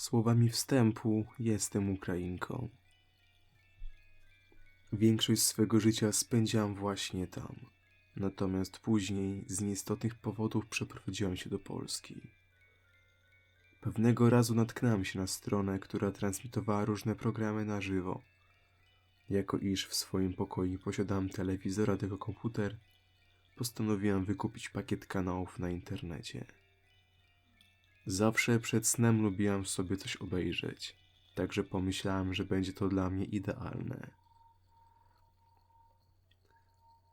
Słowami wstępu jestem Ukrainką. Większość swego życia spędziłam właśnie tam. Natomiast później z nieistotnych powodów przeprowadziłam się do Polski. Pewnego razu natknęłam się na stronę, która transmitowała różne programy na żywo. Jako iż w swoim pokoju posiadałam telewizor, a tego komputer, postanowiłam wykupić pakiet kanałów na internecie. Zawsze przed snem lubiłam sobie coś obejrzeć, także pomyślałam, że będzie to dla mnie idealne.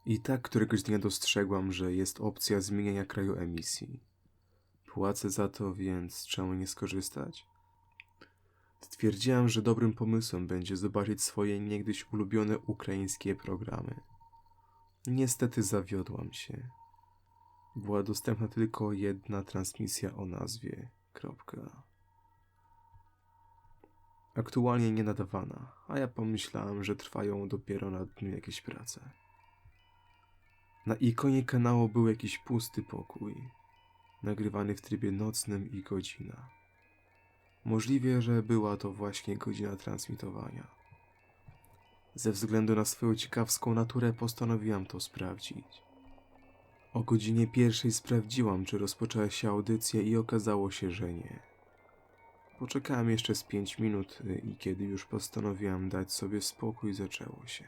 I tak któregoś dnia dostrzegłam, że jest opcja zmieniania kraju emisji. Płacę za to, więc czemu nie skorzystać? Stwierdziłam, że dobrym pomysłem będzie zobaczyć swoje niegdyś ulubione ukraińskie programy. Niestety zawiodłam się. Była dostępna tylko jedna transmisja o nazwie. Kropka. Aktualnie nie nadawana, a ja pomyślałem, że trwają dopiero nad dniu jakieś prace. Na ikonie kanału był jakiś pusty pokój, nagrywany w trybie nocnym i godzina. Możliwe, że była to właśnie godzina transmitowania. Ze względu na swoją ciekawską naturę postanowiłam to sprawdzić. O godzinie pierwszej sprawdziłam, czy rozpoczęła się audycja i okazało się, że nie. Poczekałem jeszcze z pięć minut y, i kiedy już postanowiłam dać sobie spokój, zaczęło się.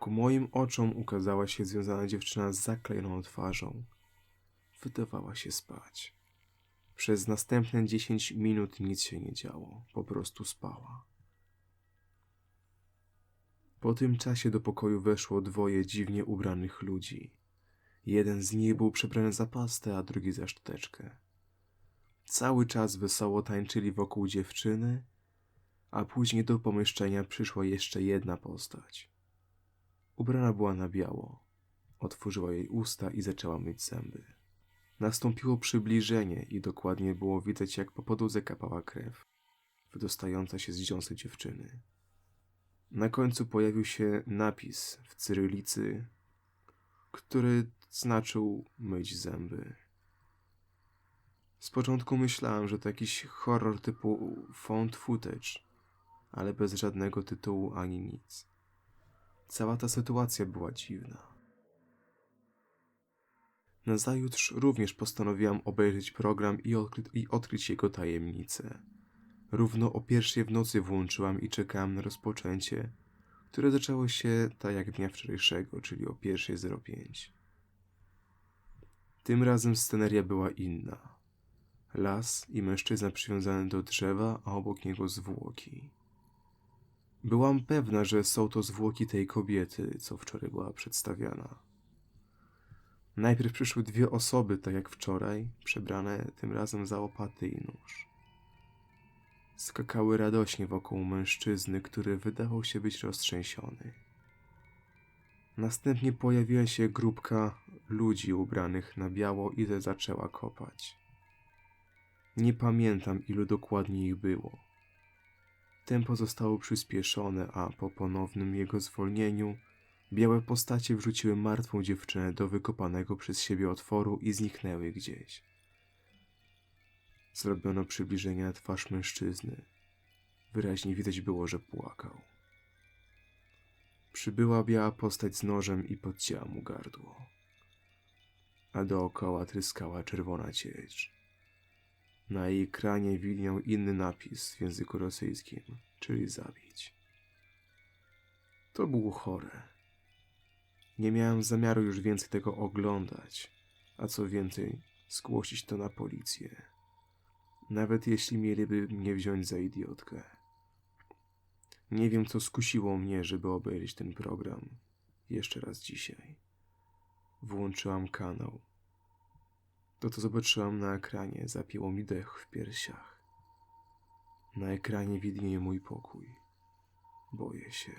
Ku moim oczom ukazała się związana dziewczyna z zaklejoną twarzą. Wydawała się spać. Przez następne 10 minut nic się nie działo, po prostu spała. Po tym czasie do pokoju weszło dwoje dziwnie ubranych ludzi. Jeden z nich był przebrany za pastę, a drugi za szteczkę. Cały czas wesoło tańczyli wokół dziewczyny, a później do pomieszczenia przyszła jeszcze jedna postać. Ubrana była na biało. Otworzyła jej usta i zaczęła myć zęby. Nastąpiło przybliżenie i dokładnie było widać, jak po podłodze kapała krew, wydostająca się z dziąsy dziewczyny. Na końcu pojawił się napis w cyrylicy, który znaczył myć zęby. Z początku myślałem, że to jakiś horror typu found footage, ale bez żadnego tytułu ani nic. Cała ta sytuacja była dziwna. Nazajutrz również postanowiłam obejrzeć program i, odkry- i odkryć jego tajemnicę. Równo o pierwszej w nocy włączyłam i czekałam na rozpoczęcie, które zaczęło się tak jak dnia wczorajszego, czyli o 1.05. Tym razem sceneria była inna. Las i mężczyzna przywiązany do drzewa, a obok niego zwłoki. Byłam pewna, że są to zwłoki tej kobiety, co wczoraj była przedstawiana. Najpierw przyszły dwie osoby, tak jak wczoraj, przebrane tym razem za łopaty i nóż. Skakały radośnie wokół mężczyzny, który wydawał się być roztrzęsiony. Następnie pojawiła się grupka ludzi ubranych na biało i zaczęła kopać. Nie pamiętam, ilu dokładnie ich było. Tempo zostało przyspieszone, a po ponownym jego zwolnieniu białe postacie wrzuciły martwą dziewczynę do wykopanego przez siebie otworu i zniknęły gdzieś. Zrobiono przybliżenie na twarz mężczyzny. Wyraźnie widać było, że płakał. Przybyła biała postać z nożem i podcięła mu gardło. A dookoła tryskała czerwona ciecz. Na jej ekranie widniał inny napis w języku rosyjskim, czyli zabić. To było chore. Nie miałem zamiaru już więcej tego oglądać, a co więcej, zgłosić to na policję. Nawet jeśli mieliby mnie wziąć za idiotkę. Nie wiem, co skusiło mnie, żeby obejrzeć ten program. Jeszcze raz dzisiaj. Włączyłam kanał. To, co zobaczyłam na ekranie, zapięło mi dech w piersiach. Na ekranie widnieje mój pokój. Boję się.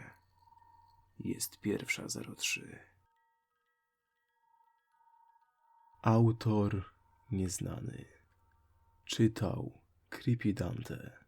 Jest pierwsza 03. Autor nieznany. Czytał Creepy Dante.